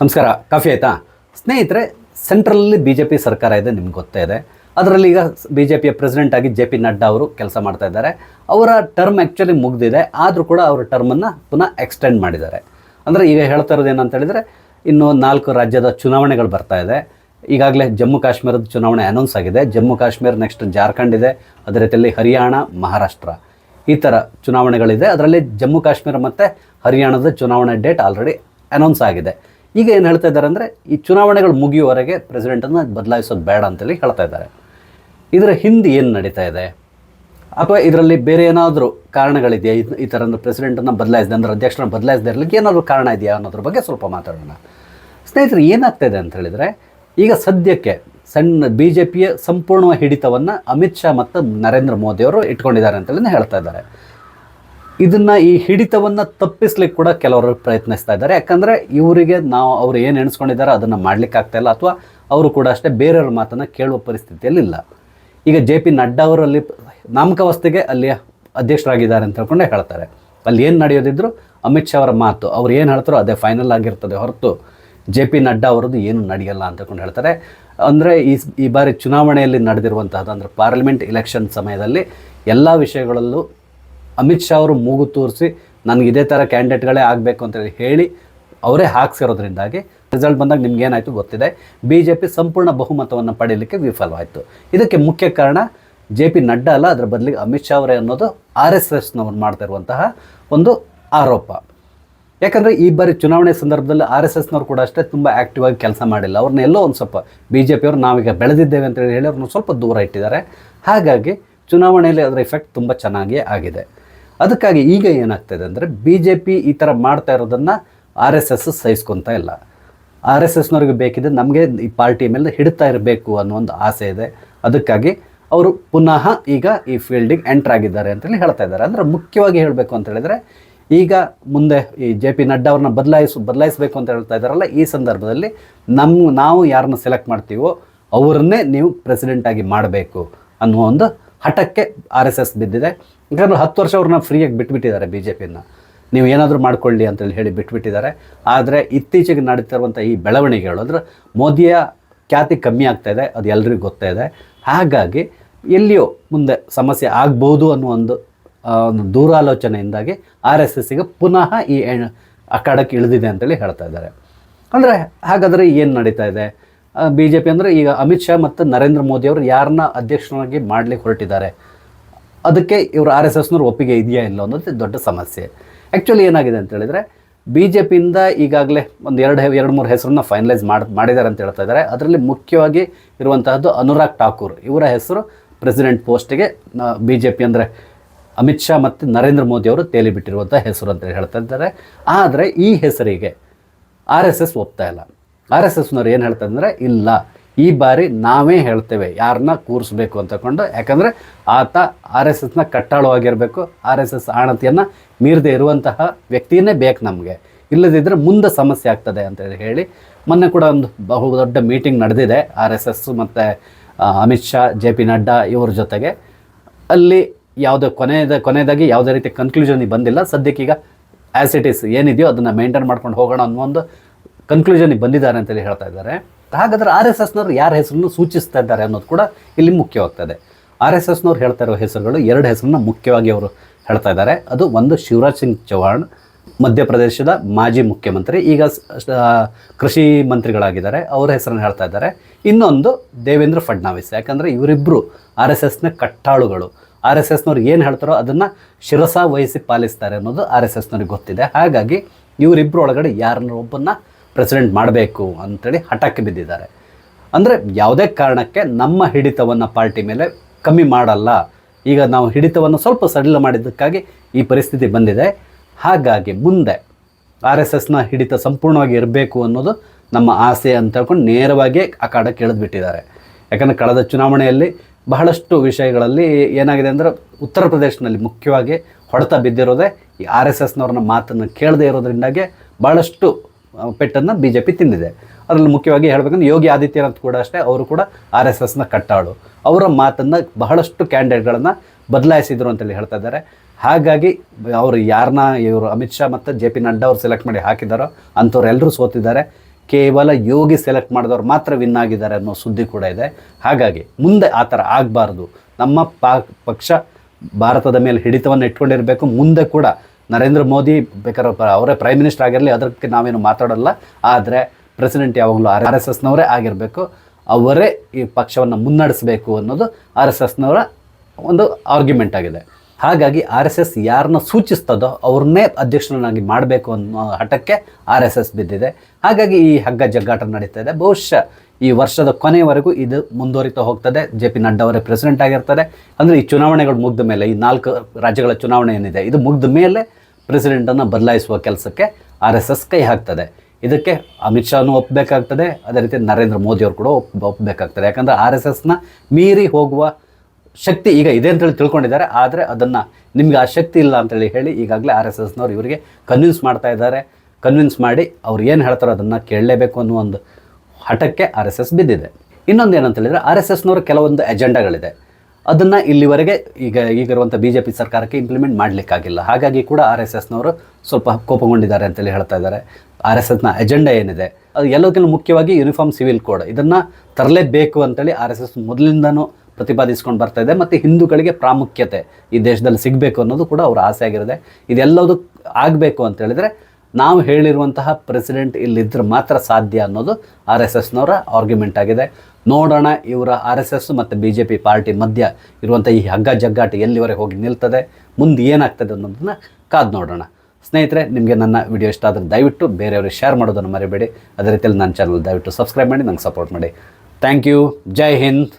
ನಮಸ್ಕಾರ, ಕಾಫಿ ಆಯಿತಾ? ಸ್ನೇಹಿತರೆ ಸೆಂಟ್ರಲಲ್ಲಿ ಬಿ ಜೆ ಪಿ ಸರ್ಕಾರ ಇದೆ, ನಿಮ್ಗೆ ಗೊತ್ತೇ ಇದೆ. ಅದರಲ್ಲಿ ಈಗ ಬಿ ಜೆ ಪಿಯ ಪ್ರೆಸಿಡೆಂಟ್ ಆಗಿ ಜೆ ಪಿ ನಡ್ಡಾ ಅವರು ಕೆಲಸ ಮಾಡ್ತಾ ಇದ್ದಾರೆ. ಅವರ ಟರ್ಮ್ ಆ್ಯಕ್ಚುಲಿ ಮುಗಿದಿದೆ, ಆದರೂ ಕೂಡ ಅವರ ಟರ್ಮನ್ನು ಪುನಃ ಎಕ್ಸ್ಟೆಂಡ್ ಮಾಡಿದ್ದಾರೆ. ಅಂದರೆ ಈಗ ಹೇಳ್ತಾ ಇರೋದು ಏನಂತ ಹೇಳಿದರೆ, ಇನ್ನು ನಾಲ್ಕು ರಾಜ್ಯದ ಚುನಾವಣೆಗಳು ಬರ್ತಾ ಇದೆ. ಈಗಾಗಲೇ ಜಮ್ಮು ಕಾಶ್ಮೀರದ ಚುನಾವಣೆ ಅನೌನ್ಸ್ ಆಗಿದೆ. ಜಮ್ಮು ಕಾಶ್ಮೀರ ನೆಕ್ಸ್ಟ್ ಜಾರ್ಖಂಡ್ ಇದೆ, ಅದೇ ರೀತಿಯಲ್ಲಿ ಹರಿಯಾಣ, ಮಹಾರಾಷ್ಟ್ರ. ಈ ಥರ ಚುನಾವಣೆಗಳಿದೆ. ಅದರಲ್ಲಿ ಜಮ್ಮು ಕಾಶ್ಮೀರ ಮತ್ತು ಹರಿಯಾಣದ ಚುನಾವಣೆ ಡೇಟ್ ಆಲ್ರೆಡಿ ಅನೌನ್ಸ್ ಆಗಿದೆ. ಈಗ ಏನು ಹೇಳ್ತಾ ಇದ್ದಾರೆ ಅಂದರೆ ಈ ಚುನಾವಣೆಗಳು ಮುಗಿಯುವವರೆಗೆ ಪ್ರೆಸಿಡೆಂಟನ್ನು ಬದಲಾಯಿಸೋದು ಬೇಡ ಅಂತೇಳಿ ಹೇಳ್ತಾ ಇದ್ದಾರೆ. ಇದರ ಹಿಂದೆ ಏನು ನಡೀತಾ ಇದೆ? ಅಥವಾ ಇದರಲ್ಲಿ ಬೇರೆ ಏನಾದರೂ ಕಾರಣಗಳಿದೆಯಾ? ಈ ಥರ ಅಂದರೆ ಪ್ರೆಸಿಡೆಂಟನ್ನು ಬದಲಾಯಿಸಿದೆ, ಅಂದರೆ ಅಧ್ಯಕ್ಷರನ್ನ ಬದಲಾಯಿಸದೇ ಇರಲಿಕ್ಕೆ ಏನಾದರೂ ಕಾರಣ ಇದೆಯಾ ಅನ್ನೋದ್ರ ಬಗ್ಗೆ ಸ್ವಲ್ಪ ಮಾತಾಡೋಣ. ಸ್ನೇಹಿತರೆ, ಏನಾಗ್ತಾ ಇದೆ ಅಂತ ಹೇಳಿದರೆ, ಈಗ ಸದ್ಯಕ್ಕೆ ಸಣ್ಣ ಬಿ ಜೆ ಪಿಯ ಸಂಪೂರ್ಣ ಹಿಡಿತವನ್ನು ಅಮಿತ್ ಶಾ ಮತ್ತು ನರೇಂದ್ರ ಮೋದಿಯವರು ಇಟ್ಕೊಂಡಿದ್ದಾರೆ ಅಂತೇಳಿ ಹೇಳ್ತಾ ಇದ್ದಾರೆ. ಇದನ್ನು ಈ ಹಿಡಿತವನ್ನು ತಪ್ಪಿಸ್ಲಿಕ್ಕೆ ಕೂಡ ಕೆಲವರು ಪ್ರಯತ್ನಿಸ್ತಾ ಇದ್ದಾರೆ. ಯಾಕಂದರೆ ಇವರಿಗೆ ನಾವು ಅವ್ರು ಏನು ಎಣಿಸ್ಕೊಂಡಿದ್ದಾರೆ ಅದನ್ನು ಮಾಡ್ಲಿಕ್ಕೆ ಆಗ್ತಾ ಇಲ್ಲ, ಅಥವಾ ಅವರು ಕೂಡ ಅಷ್ಟೇ ಬೇರೆಯವ್ರ ಮಾತನ್ನು ಕೇಳುವ ಪರಿಸ್ಥಿತಿಯಲ್ಲಿ ಇಲ್ಲ. ಈಗ ಜೆ ಪಿ ನಡ್ಡಾ ಅವರಲ್ಲಿ ನಾಮಕಾವಸ್ಥೆಗೆ ಅಲ್ಲಿ ಅಧ್ಯಕ್ಷರಾಗಿದ್ದಾರೆ ಅಂತ ಹೇಳ್ಕೊಂಡೆ ಹೇಳ್ತಾರೆ. ಅಲ್ಲಿ ಏನು ನಡೆಯೋದಿದ್ರು ಅಮಿತ್ ಶಾ ಅವರ ಮಾತು, ಅವ್ರು ಏನು ಹೇಳ್ತಾರೋ ಅದೇ ಫೈನಲ್ ಆಗಿರ್ತದೆ ಹೊರತು. ಜೆ ಪಿ ನಡ್ಡಾ ಅವರದ್ದು ಏನು ನಡೆಯಲ್ಲ ಅಂತ ಹೇಳ್ಕೊಂಡು ಹೇಳ್ತಾರೆ. ಅಂದರೆ ಈ ಈ ಬಾರಿ ಚುನಾವಣೆಯಲ್ಲಿ ನಡೆದಿರುವಂತಹದ್ದು ಅಂದರೆ ಪಾರ್ಲಿಮೆಂಟ್ ಇಲೆಕ್ಷನ್ ಸಮಯದಲ್ಲಿ ಎಲ್ಲ ವಿಷಯಗಳಲ್ಲೂ ಅಮಿತ್ ಶಾ ಅವರು ಮೂಗು ತೋರಿಸಿ ನನಗೆ ಇದೇ ಥರ ಕ್ಯಾಂಡಿಡೇಟ್ಗಳೇ ಆಗಬೇಕು ಅಂತೇಳಿ ಹೇಳಿ ಅವರೇ ಹಾಕ್ಸಿರೋದ್ರಿಂದಾಗಿ ರಿಸಲ್ಟ್ ಬಂದಾಗ ನಿಮ್ಗೆ ಏನಾಯಿತು ಗೊತ್ತಿದೆ. ಬಿ ಜೆ ಪಿ ಸಂಪೂರ್ಣ ಬಹುಮತವನ್ನು ಪಡೆಯಲಿಕ್ಕೆ ವಿಫಲವಾಯಿತು. ಇದಕ್ಕೆ ಮುಖ್ಯ ಕಾರಣ ಜೆ ಪಿ ನಡ್ಡಾ ಅಲ್ಲ, ಅದರ ಬದಲಿಗೆ ಅಮಿತ್ ಶಾ ಅವರೇ ಅನ್ನೋದು ಆರ್ ಎಸ್ ಎಸ್ನವ್ರು ಮಾಡ್ತಾ ಇರುವಂತಹ ಒಂದು ಆರೋಪ. ಯಾಕಂದರೆ ಈ ಬಾರಿ ಚುನಾವಣೆ ಸಂದರ್ಭದಲ್ಲಿ ಆರ್ ಎಸ್ ಎಸ್ನವ್ರು ಕೂಡ ಅಷ್ಟೇ ತುಂಬ ಆ್ಯಕ್ಟಿವ್ ಆಗಿ ಕೆಲಸ ಮಾಡಿಲ್ಲ. ಅವ್ರನ್ನ ಎಲ್ಲೋ ಒಂದು ಸ್ವಲ್ಪ ಬಿ ಜೆ ಪಿಯವರು ನಾವೀಗ ಬೆಳೆದಿದ್ದೇವೆ ಅಂತೇಳಿ ಹೇಳಿ ಅವ್ರನ್ನ ಸ್ವಲ್ಪ ದೂರ ಇಟ್ಟಿದ್ದಾರೆ. ಹಾಗಾಗಿ ಚುನಾವಣೆಯಲ್ಲಿ ಅದರ ಇಫೆಕ್ಟ್ ತುಂಬ ಚೆನ್ನಾಗಿಯೇ ಆಗಿದೆ. ಅದಕ್ಕಾಗಿ ಈಗ ಏನಾಗ್ತಾಯಿದೆ ಅಂದರೆ ಬಿ ಜೆ ಪಿ ಈ ಥರ ಮಾಡ್ತಾ ಇರೋದನ್ನು ಆರ್ ಎಸ್ ಎಸ್ ಸಹಿಸ್ಕೊತಾ ಇಲ್ಲ. ಆರ್ ಎಸ್ ಎಸ್ನವ್ರಿಗೆ ಬೇಕಿದೆ ನಮಗೆ ಈ ಪಾರ್ಟಿ ಮೇಲೆ ಹಿಡ್ತಾ ಇರಬೇಕು ಅನ್ನೋ ಒಂದು ಆಸೆ ಇದೆ. ಅದಕ್ಕಾಗಿ ಅವರು ಪುನಃ ಈಗ ಈ ಫೀಲ್ಡಿಗೆ ಎಂಟ್ರ್ ಆಗಿದ್ದಾರೆ ಅಂತೇಳಿ ಹೇಳ್ತಾ ಇದ್ದಾರೆ. ಅಂದರೆ ಮುಖ್ಯವಾಗಿ ಹೇಳಬೇಕು ಅಂತ ಹೇಳಿದರೆ ಈಗ ಮುಂದೆ ಈ ಜೆ ಪಿ ನಡ್ಡಾ ಅವ್ರನ್ನ ಬದಲಾಯಿಸು, ಬದಲಾಯಿಸಬೇಕು ಅಂತ ಹೇಳ್ತಾ ಇದ್ದಾರಲ್ಲ, ಈ ಸಂದರ್ಭದಲ್ಲಿ ನಮ್ಮ ನಾವು ಯಾರನ್ನ ಸೆಲೆಕ್ಟ್ ಮಾಡ್ತೀವೋ ಅವರನ್ನೇ ನೀವು ಪ್ರೆಸಿಡೆಂಟಾಗಿ ಮಾಡಬೇಕು ಅನ್ನುವ ಒಂದು ಹಠಕ್ಕೆ ಆರ್ ಎಸ್ ಎಸ್ ಬಿದ್ದಿದೆ. ಯಾಕಂದ್ರೆ ಹತ್ತು ವರ್ಷ ಅವ್ರನ್ನ ಫ್ರೀಯಾಗಿ ಬಿಟ್ಬಿಟ್ಟಿದ್ದಾರೆ ಬಿ ಜೆ ಪಿಯನ್ನು. ನೀವು ಏನಾದರೂ ಮಾಡ್ಕೊಳ್ಳಿ ಅಂತೇಳಿ ಹೇಳಿ ಬಿಟ್ಬಿಟ್ಟಿದ್ದಾರೆ. ಆದರೆ ಇತ್ತೀಚೆಗೆ ನಡೀತಿರುವಂಥ ಈ ಬೆಳವಣಿಗೆಗಳು ಅಂದರೆ ಮೋದಿಯ ಖ್ಯಾತಿ ಕಮ್ಮಿ ಆಗ್ತಾ ಇದೆ, ಅದು ಎಲ್ರಿಗೂ ಗೊತ್ತಾ ಇದೆ. ಹಾಗಾಗಿ ಎಲ್ಲಿಯೋ ಮುಂದೆ ಸಮಸ್ಯೆ ಆಗ್ಬೋದು ಅನ್ನೋ ಒಂದು ಒಂದು ದೂರಾಲೋಚನೆಯಿಂದಾಗಿ ಆರ್ ಎಸ್ ಎಸ್ಸಿಗೆ ಪುನಃ ಈ ಅಖಾಡಕ್ಕೆ ಇಳಿದಿದೆ ಅಂತೇಳಿ ಹೇಳ್ತಾ ಇದ್ದಾರೆ. ಅಂದರೆ ಹಾಗಾದರೆ ಏನು ನಡೀತಾ ಇದೆ? ಬಿ ಜೆ ಪಿ ಅಂದರೆ ಈಗ ಅಮಿತ್ ಶಾ ಮತ್ತು ನರೇಂದ್ರ ಮೋದಿ ಅವರು ಯಾರನ್ನ ಅಧ್ಯಕ್ಷರಾಗಿ ಮಾಡಲಿಕ್ಕೆ ಹೊರಟಿದ್ದಾರೆ. ಅದಕ್ಕೆ ಇವರು ಆರ್ ಎಸ್ ಎಸ್ನವ್ರು ಒಪ್ಪಿಗೆ ಇದೆಯಾ ಇಲ್ಲ ಅನ್ನೋದು ದೊಡ್ಡ ಸಮಸ್ಯೆ. ಆ್ಯಕ್ಚುಲಿ ಏನಾಗಿದೆ ಅಂತ ಹೇಳಿದರೆ ಬಿ ಜೆ ಪಿಯಿಂದ ಈಗಾಗಲೇ ಒಂದು ಎರಡು ಎರಡು ಮೂರು ಹೆಸರನ್ನ ಫೈನಲೈಸ್ ಮಾಡಿ, ಮಾಡಿದ್ದಾರೆ ಅಂತ ಹೇಳ್ತಾ ಇದ್ದಾರೆ. ಅದರಲ್ಲಿ ಮುಖ್ಯವಾಗಿ ಇರುವಂತಹದ್ದು ಅನುರಾಗ್ ಠಾಕೂರ್. ಇವರ ಹೆಸರು ಪ್ರೆಸಿಡೆಂಟ್ ಪೋಸ್ಟಿಗೆ ಬಿ ಜೆ ಪಿ ಅಂದರೆ ಅಮಿತ್ ಶಾ ಮತ್ತು ನರೇಂದ್ರ ಮೋದಿ ಅವರು ತೇಲಿ ಬಿಟ್ಟಿರುವಂಥ ಹೆಸರು ಅಂತ ಹೇಳ್ತಾ ಇದ್ದಾರೆ. ಆದರೆ ಈ ಹೆಸರಿಗೆ ಆರ್ ಎಸ್ ಎಸ್ ಒಪ್ತಾ ಇಲ್ಲ. ಆರ್ ಎಸ್ ಎಸ್ನವ್ರು ಏನು ಹೇಳ್ತಾರೆ ಅಂದರೆ ಇಲ್ಲ, ಈ ಬಾರಿ ನಾವೇ ಹೇಳ್ತೇವೆ ಯಾರನ್ನ ಕೂರಿಸ್ಬೇಕು ಅಂತಕೊಂಡು. ಯಾಕಂದರೆ ಆತ ಆರ್ ಎಸ್ ಎಸ್ನ ಕಟ್ಟಾಳವಾಗಿರಬೇಕು, ಆರ್ ಎಸ್ ಎಸ್ ಆಣತಿಯನ್ನು ಮೀರದೇ ಇರುವಂತಹ ವ್ಯಕ್ತಿಯೇ ಬೇಕು ನಮಗೆ. ಇಲ್ಲದಿದ್ದರೆ ಮುಂದೆ ಸಮಸ್ಯೆ ಆಗ್ತದೆ ಅಂತೇಳಿ ಹೇಳಿ, ಮೊನ್ನೆ ಕೂಡ ಒಂದು ಬಹು ದೊಡ್ಡ ಮೀಟಿಂಗ್ ನಡೆದಿದೆ, ಆರ್ ಎಸ್ ಎಸ್ ಮತ್ತು ಅಮಿತ್ ಶಾ, ಜೆ ಪಿ ನಡ್ಡಾ ಇವ್ರ ಜೊತೆಗೆ. ಅಲ್ಲಿ ಯಾವುದೇ ಕೊನೆಯದ, ಕೊನೆಯದಾಗಿ ಯಾವುದೇ ರೀತಿ ಕನ್ಕ್ಲೂಷನಿಗೆ ಬಂದಿಲ್ಲ. ಸದ್ಯಕ್ಕೀಗ ಆ್ಯಸ್ ಇಟ್ ಈಸ್ ಏನಿದೆಯೋ ಅದನ್ನು ಮೇಂಟೈನ್ ಮಾಡ್ಕೊಂಡು ಹೋಗೋಣ ಅನ್ನೋ ಒಂದು ಕನ್ಕ್ಲೂಷನಿಗೆ ಬಂದಿದ್ದಾರೆ ಅಂತೇಳಿ ಹೇಳ್ತಾ ಇದ್ದಾರೆ. ಹಾಗಾದ್ರೆ ಆರ್ ಎಸ್ ಎಸ್ನವ್ರು ಯಾರ ಹೆಸರನ್ನು ಸೂಚಿಸ್ತಾ ಇದ್ದಾರೆ ಅನ್ನೋದು ಕೂಡ ಇಲ್ಲಿ ಮುಖ್ಯವಾಗ್ತದೆ. ಆರ್ ಎಸ್ ಎಸ್ನವ್ರು ಹೇಳ್ತಾ ಇರೋ ಹೆಸರುಗಳು ಎರಡು ಹೆಸರನ್ನು ಮುಖ್ಯವಾಗಿ ಅವರು ಹೇಳ್ತಾ ಇದ್ದಾರೆ. ಅದು ಒಂದು ಶಿವರಾಜ್ ಸಿಂಗ್ ಚೌಹಾಣ್, ಮಧ್ಯಪ್ರದೇಶದ ಮಾಜಿ ಮುಖ್ಯಮಂತ್ರಿ, ಈಗ ಕೃಷಿ ಮಂತ್ರಿಗಳಾಗಿದ್ದಾರೆ. ಅವರ ಹೆಸರನ್ನು ಹೇಳ್ತಾ ಇದ್ದಾರೆ. ಇನ್ನೊಂದು ದೇವೇಂದ್ರ ಫಡ್ನಾವಿಸ್. ಯಾಕಂದರೆ ಇವರಿಬ್ಬರು ಆರ್ ಎಸ್ ಎಸ್ನ ಕಟ್ಟಾಳುಗಳು. ಆರ್ ಎಸ್ ಎಸ್ನವ್ರು ಏನು ಹೇಳ್ತಾರೋ ಅದನ್ನು ಶಿರಸಾ ವಹಿಸಿ ಪಾಲಿಸ್ತಾರೆ ಅನ್ನೋದು ಆರ್ ಎಸ್ ಎಸ್ನವ್ರಿಗೆ ಗೊತ್ತಿದೆ. ಹಾಗಾಗಿ ಇವರಿಬ್ಬರು ಒಳಗಡೆ ಯಾರನ್ನ ಒಬ್ಬನ್ನ ಪ್ರೆಸಿಡೆಂಟ್ ಮಾಡಬೇಕು ಅಂಥೇಳಿ ಹಠಕ್ಕೆ ಬಿದ್ದಿದ್ದಾರೆ. ಅಂದರೆ ಯಾವುದೇ ಕಾರಣಕ್ಕೆ ನಮ್ಮ ಹಿಡಿತವನ್ನು ಪಾರ್ಟಿ ಮೇಲೆ ಕಮ್ಮಿ ಮಾಡಲ್ಲ. ಈಗ ನಾವು ಹಿಡಿತವನ್ನು ಸ್ವಲ್ಪ ಸಡಿಲ ಮಾಡಿದ್ದಕ್ಕಾಗಿ ಈ ಪರಿಸ್ಥಿತಿ ಬಂದಿದೆ. ಹಾಗಾಗಿ ಮುಂದೆ ಆರ್ ಎಸ್ ಎಸ್ನ ಹಿಡಿತ ಸಂಪೂರ್ಣವಾಗಿ ಇರಬೇಕು ಅನ್ನೋದು ನಮ್ಮ ಆಸೆ ಅಂತ ಹೇಳ್ಕೊಂಡು ನೇರವಾಗಿ ಆ ಕಾಡಕ್ಕೆ ಇಳಿದ್ಬಿಟ್ಟಿದ್ದಾರೆ ಯಾಕಂದರೆ ಕಳೆದ ಚುನಾವಣೆಯಲ್ಲಿ ಬಹಳಷ್ಟು ವಿಷಯಗಳಲ್ಲಿ ಏನಾಗಿದೆ ಅಂದರೆ ಉತ್ತರ ಪ್ರದೇಶದಲ್ಲಿ ಮುಖ್ಯವಾಗಿ ಹೊಡೆತ ಬಿದ್ದಿರೋದೇ ಈ ಆರ್ ಎಸ್ ಎಸ್ನವ್ರನ್ನ ಮಾತನ್ನು ಕೇಳದೇ ಇರೋದ್ರಿಂದಾಗೆ ಭಾಳಷ್ಟು ಪೆಟ್ಟನ್ನು ಬಿ ಜೆ ಪಿ ತಿಂದಿದೆ. ಅದರಲ್ಲಿ ಮುಖ್ಯವಾಗಿ ಹೇಳಬೇಕಂದ್ರೆ ಯೋಗಿ ಆದಿತ್ಯನಾಥ್ ಕೂಡ ಅಷ್ಟೇ, ಅವರು ಕೂಡ ಆರ್ ಎಸ್ ಎಸ್ನ ಕಟ್ಟಾಳು. ಅವರ ಮಾತನ್ನು ಬಹಳಷ್ಟು ಕ್ಯಾಂಡಿಡೇಟ್ಗಳನ್ನು ಬದಲಾಯಿಸಿದ್ರು ಅಂತೇಳಿ ಹೇಳ್ತಾ ಇದ್ದಾರೆ. ಹಾಗಾಗಿ ಅವರು ಯಾರನ್ನ ಇವರು ಅಮಿತ್ ಶಾ ಮತ್ತು ಜೆ ಪಿ ನಡ್ಡಾ ಅವರು ಸೆಲೆಕ್ಟ್ ಮಾಡಿ ಹಾಕಿದ್ದಾರೋ ಅಂಥವ್ರೆಲ್ಲರೂ ಸೋತಿದ್ದಾರೆ. ಕೇವಲ ಯೋಗಿ ಸೆಲೆಕ್ಟ್ ಮಾಡಿದವ್ರು ಮಾತ್ರ ವಿನ್ ಆಗಿದ್ದಾರೆ ಅನ್ನೋ ಸುದ್ದಿ ಕೂಡ ಇದೆ. ಹಾಗಾಗಿ ಮುಂದೆ ಆ ಥರ ಆಗಬಾರ್ದು. ನಮ್ಮ ಪಾ, ಪಕ್ಷ ಭಾರತದ ಮೇಲೆ ಹಿಡಿತವನ್ನು ಇಟ್ಕೊಂಡಿರಬೇಕು. ಮುಂದೆ ಕೂಡ ನರೇಂದ್ರ ಮೋದಿ ಬೇಕಾದ್ರೆ ಅವರೇ ಪ್ರೈಮ್ ಮಿನಿಸ್ಟರ್ ಆಗಿರಲಿ, ಅದಕ್ಕೆ ನಾವೇನು ಮಾತಾಡಲ್ಲ. ಆದರೆ ಪ್ರೆಸಿಡೆಂಟ್ ಯಾವಾಗಲೂ ಆರ್ ಎಸ್ ಎಸ್ನವರೇ ಆಗಿರಬೇಕು. ಅವರೇ ಈ ಪಕ್ಷವನ್ನು ಮುನ್ನಡೆಸಬೇಕು ಅನ್ನೋದು ಆರ್ ಎಸ್ ಎಸ್ನವರ ಒಂದು ಆರ್ಗ್ಯುಮೆಂಟ್ ಆಗಿದೆ. ಹಾಗಾಗಿ ಆರ್ ಎಸ್ ಎಸ್ ಯಾರನ್ನ ಸೂಚಿಸ್ತದೋ ಅವ್ರನ್ನೇ ಅಧ್ಯಕ್ಷರನ್ನಾಗಿ ಮಾಡಬೇಕು ಅನ್ನೋ ಹಠಕ್ಕೆ ಆರ್ ಎಸ್ ಎಸ್ ಬಿದ್ದಿದೆ. ಹಾಗಾಗಿ ಈ ಹಗ್ಗ ಜಗ್ಗಾಟ ನಡೀತಾ ಇದೆ. ಬಹುಶಃ ಈ ವರ್ಷದ ಕೊನೆಯವರೆಗೂ ಇದು ಮುಂದುವರಿತಾ ಹೋಗ್ತದೆ. ಜೆ ಪಿ ನಡ್ಡಾ ಅವರೇ ಪ್ರೆಸಿಡೆಂಟ್ ಆಗಿರ್ತಾರೆ. ಅಂದರೆ ಈ ಚುನಾವಣೆಗಳು ಮುಗ್ದ ಮೇಲೆ, ಈ ನಾಲ್ಕು ರಾಜ್ಯಗಳ ಚುನಾವಣೆ ಏನಿದೆ, ಇದು ಮುಗ್ದ ಮೇಲೆ ಪ್ರೆಸಿಡೆಂಟನ್ನು ಬದಲಾಯಿಸುವ ಕೆಲಸಕ್ಕೆ ಆರ್ ಎಸ್ ಎಸ್ ಕೈ ಹಾಕ್ತದೆ. ಇದಕ್ಕೆ ಅಮಿತ್ ಶಾನು ಒಪ್ಪಬೇಕಾಗ್ತದೆ ಅದೇ ರೀತಿ ನರೇಂದ್ರ ಮೋದಿಯವರು ಕೂಡ ಒಪ್ ಒಪ್ಪಬೇಕಾಗ್ತದೆ ಯಾಕಂದರೆ ಆರ್ ಎಸ್ ಎಸ್ನ ಮೀರಿ ಹೋಗುವ ಶಕ್ತಿ ಈಗ ಇದೆ ಅಂತೇಳಿ ತಿಳ್ಕೊಂಡಿದ್ದಾರೆ. ಆದರೆ ಅದನ್ನು ನಿಮಗೆ ಆ ಶಕ್ತಿ ಇಲ್ಲ ಅಂತೇಳಿ ಹೇಳಿ ಈಗಾಗಲೇ ಆರ್ ಎಸ್ ಎಸ್ನವ್ರು ಇವರಿಗೆ ಕನ್ವಿನ್ಸ್ ಮಾಡ್ತಾ ಇದ್ದಾರೆ. ಕನ್ವಿನ್ಸ್ ಮಾಡಿ ಅವ್ರು ಏನು ಹೇಳ್ತಾರೋ ಅದನ್ನು ಕೇಳಲೇಬೇಕು ಅನ್ನೋ ಒಂದು ಹಠಕ್ಕೆ ಆರ್ ಎಸ್ ಎಸ್ ಬಿದ್ದಿದೆ. ಇನ್ನೊಂದು ಏನಂತ ಹೇಳಿದರೆ ಆರ್ ಎಸ್ ಎಸ್ನವರು ಕೆಲವೊಂದು ಎಜೆಂಡಾಗಳಿದೆ ಅದನ್ನು ಇಲ್ಲಿವರೆಗೆ ಈಗ ಈಗಿರುವಂಥ ಬಿ ಜೆ ಪಿ ಸರ್ಕಾರಕ್ಕೆ ಇಂಪ್ಲಿಮೆಂಟ್ ಮಾಡಲಿಕ್ಕಾಗಿಲ್ಲ. ಹಾಗಾಗಿ ಕೂಡ ಆರ್ ಎಸ್ ಎಸ್ನವರು ಸ್ವಲ್ಪ ಕೋಪಗೊಂಡಿದ್ದಾರೆ ಅಂತೇಳಿ ಹೇಳ್ತಾ ಇದ್ದಾರೆ. ಆರ್ ಎಸ್ ಎಸ್ನ ಎಜೆಂಡಾ ಏನಿದೆ? ಅದು ಎಲ್ಲದಕ್ಕಿಂತ ಮುಖ್ಯವಾಗಿ ಯೂನಿಫಾರ್ಮ್ ಸಿವಿಲ್ ಕೋಡ್ ಇದನ್ನು ತರಲೇಬೇಕು ಅಂತೇಳಿ ಆರ್ ಎಸ್ ಎಸ್ ಮೊದಲಿಂದನೂ ಪ್ರತಿಪಾದಿಸ್ಕೊಂಡು ಬರ್ತಾ ಇದೆ. ಮತ್ತು ಹಿಂದೂಗಳಿಗೆ ಪ್ರಾಮುಖ್ಯತೆ ಈ ದೇಶದಲ್ಲಿ ಸಿಗಬೇಕು ಅನ್ನೋದು ಕೂಡ ಅವರ ಆಸೆ ಆಗಿರುತ್ತೆ. ಇದೆಲ್ಲದು ಆಗಬೇಕು ಅಂತ ಹೇಳಿದರೆ ನಾವು ಹೇಳಿರುವಂತಹ ಪ್ರೆಸಿಡೆಂಟ್ ಇಲ್ಲಿದ್ದರೆ ಮಾತ್ರ ಸಾಧ್ಯ ಅನ್ನೋದು ಆರ್ ಎಸ್ ಎಸ್ನವರ ಆರ್ಗ್ಯುಮೆಂಟ್ ಆಗಿದೆ. ನೋಡೋಣ, ಇವರ ಆರ್ ಎಸ್ ಎಸ್ ಮತ್ತು ಬಿ ಜೆ ಪಿ ಪಾರ್ಟಿ ಮಧ್ಯ ಇರುವಂಥ ಈ ಹಗ್ಗ ಜಗ್ಗಾಟ ಎಲ್ಲಿವರೆಗೆ ಹೋಗಿ ನಿಲ್ತದೆ, ಮುಂದೆ ಏನಾಗ್ತದೆ ಅನ್ನೋದನ್ನು ಕಾದು ನೋಡೋಣ. ಸ್ನೇಹಿತರೆ, ನಿಮಗೆ ನನ್ನ ವಿಡಿಯೋ ಇಷ್ಟ ಆದರೆ ದಯವಿಟ್ಟು ಬೇರೆಯವ್ರಿಗೆ ಶೇರ್ ಮಾಡೋದನ್ನು ಮರಿಬೇಡಿ. ಅದೇ ರೀತಿಯಲ್ಲಿ ನನ್ನ ಚಾನಲ್ ದಯವಿಟ್ಟು ಸಬ್ಸ್ಕ್ರೈಬ್ ಮಾಡಿ, ನಂಗೆ ಸಪೋರ್ಟ್ ಮಾಡಿ. ಥ್ಯಾಂಕ್ ಯು ಜೈ ಹಿಂದ್.